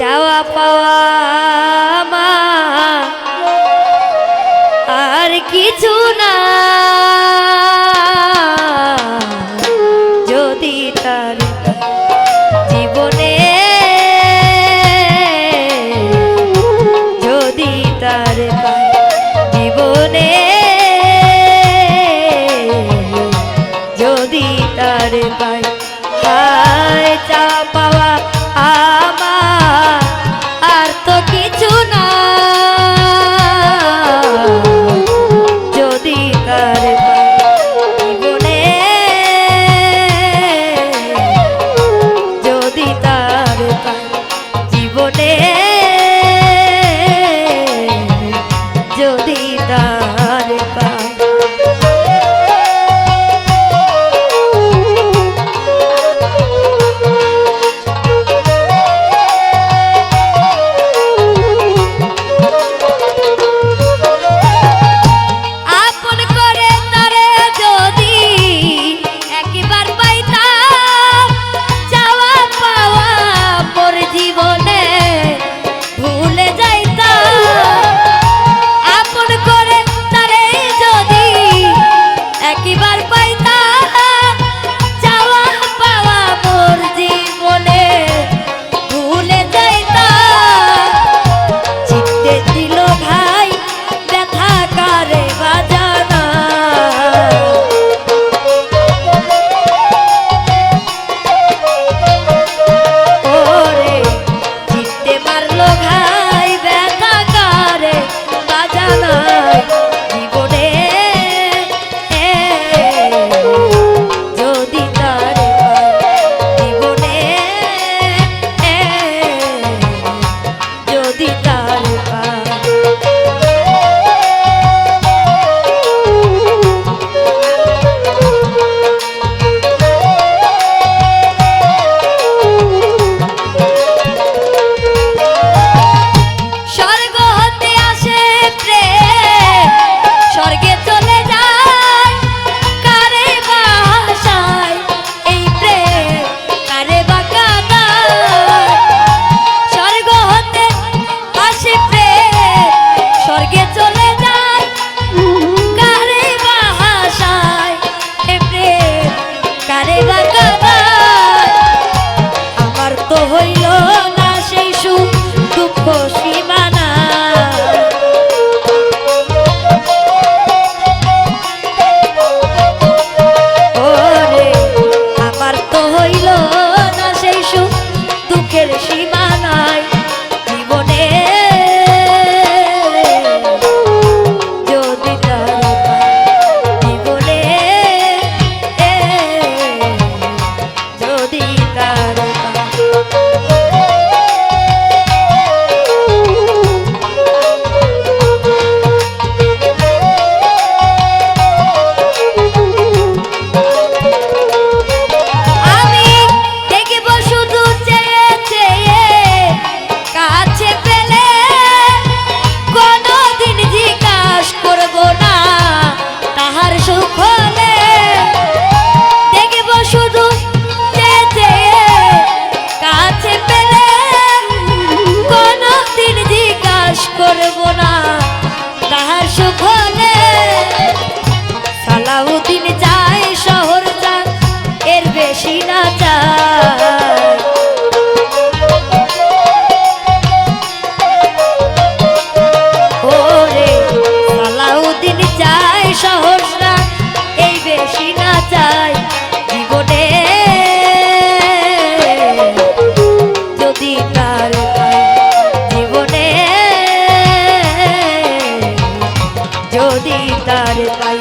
চাওয়া পাওয়া মা আর কিছু না। যদি দুঃখ সীমানা যদি তার পাই